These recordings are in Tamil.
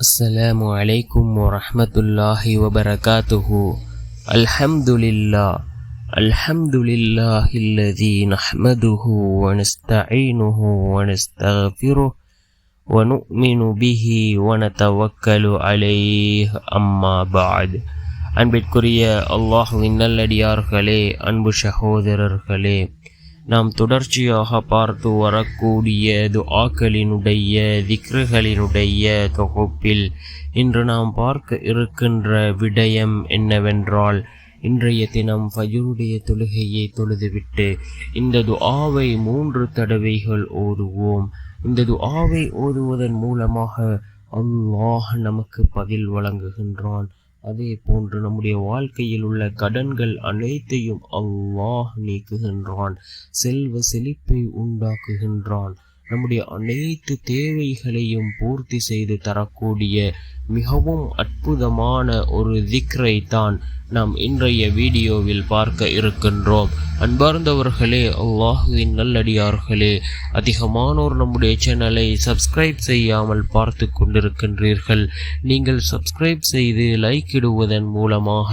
السلام عليكم ورحمة الله وبركاته. الحمد لله. الحمد لله الذي نحمده ونستعينه ونستغفره ونؤمن به ونتوكل عليه. أما بعد. அன்பிற்குரிய அல்லாஹ் இன்னல்லடியார்களே அன்பு சகோதரர்களே நாம் தொடர்ச்சியாக பார்த்து வரக்கூடிய துஆக்களினுடைய திக்ருகளினுடைய தொகுப்பில் இன்று நாம் பார்க்க இருக்கின்ற விடயம் என்னவென்றால் இன்றைய தினம் ஃபஜருடைய தொழுகையை தொழுதுவிட்டு இந்த துஆவை மூன்று தடவைகள் ஓதுவோம். இந்த துஆவை ஓதுவதன் மூலமாக அல்லாஹ் நமக்கு பதில் வழங்குகின்றான். அதே போன்று நம்முடைய வாழ்க்கையில் உள்ள கடன்கள் அனைத்தையும் அல்லாஹ் நீக்குகின்றான். செல்வ செழிப்பை உண்டாக்குகின்றான். நம்முடைய அனைத்து தேவைகளையும் பூர்த்தி செய்து தரக்கூடிய மிகவும் அற்புதமான ஒரு திக்ரை தான் நாம் இன்றைய வீடியோவில் பார்க்க இருக்கின்றோம். அன்பார்ந்தவர்களே அல்லாஹுவின் நல்லடியார்களே அதிகமானோர் நம்முடைய சேனலை சப்ஸ்கிரைப் செய்யாமல் பார்த்து கொண்டிருக்கின்றீர்கள். நீங்கள் சப்ஸ்கிரைப் செய்து லைக் இடுவதன் மூலமாக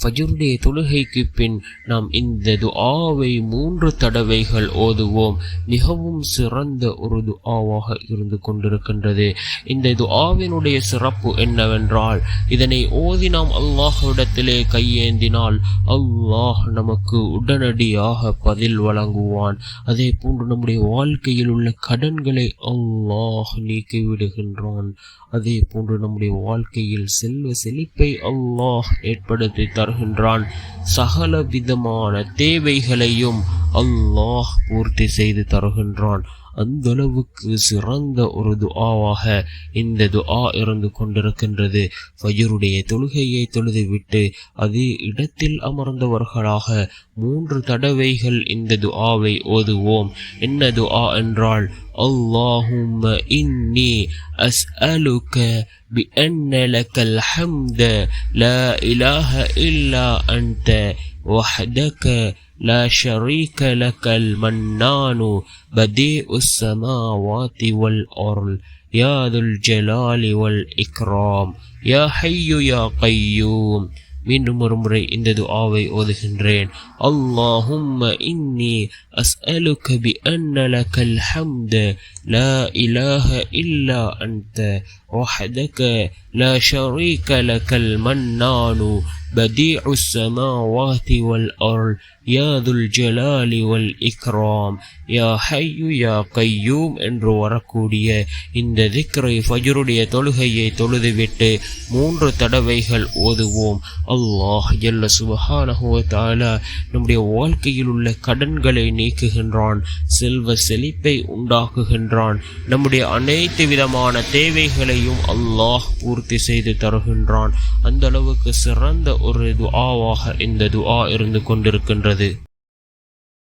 ஃபஜுருடைய தொழுகைக்கு பின் நாம் இந்த துஆவை மூன்று தடவைகள் ஓதுவோம். மிகவும் சிறந்த ஒரு துஆவாக இருந்து கொண்டிருக்கின்றது. இந்த துஆவினுடைய சிறப்பு என்னவென்றால் இதனை ஓதி நாம் அல்லாஹ்விடத்திலே கையேந்தினால் அல்லாஹ் நமக்கு உடனடியாக பதில் வழங்குவான். அதே போன்று நம்முடைய வாழ்க்கையில் உள்ள கடன்களை அல்லாஹ் நீக்கிவிடுகின்றான் அதே போன்று நம்முடைய வாழ்க்கையில் செல்வ செழிப்பை அல்லாஹ் ஏற்படுத்தி தருகின்றான். சகல விதமான தேவைகளையும் அல்லாஹ் பூர்த்தி செய்து தருகின்றான். அந்த அளவுக்கு சிறந்த ஒரு துஆவாக இந்த துஆ இருந்து கொண்டிருக்கின்றது ஃபஜருடைய தொழுகையை தொழுதுவிட்டு அதே இடத்தில் அமர்ந்தவர்களாக மூன்று தடவைகள் இந்த துஆவை ஓதுவோம் என்ன துஆ என்றால் اللهم إني أسألك بأن لك الحمد لا إله إلا أنت وحدك لا شريك لك المنان بديء السماوات والأرض يا ذو الجلال والإكرام يا حي يا قيوم மீண்டும் ஒரு முறை இந்த துஆவை ஓதுகின்றேன் அல்லாஹும்ம இன்னி அஸ்அலுக பி அன்ன லக்கல் ஹம்த லா இலாஹ இல்லா அன்த وحدك لا شريك لك المنان بديع السماوات والأرض يا ذو الجلال والإكرام يا حي يا قيوم என்று வரக்கூடிய இந்த திக்ரை ஃபஜருடைய தொழுகையை தொழுதுவிட்டு மூன்று தடவைகள் ஓதுவோம் அல்லாஹ் ஜல்ல சுபஹானஹு தஆலா நம்முடைய வாழ்க்கையில் உள்ள கடன்களை நீக்குகின்றான் செல்வ செழிப்பை உண்டாக்குகின்றான் நம்முடைய அனைத்து விதமான தேவைகளையும் அல்லாஹ் பூர்த்தி செய்து தருகின்றான். அந்த அளவுக்கு சிறந்த ஒரு துஆவாக இந்த துஆ இருந்து கொண்டிருக்கின்றது.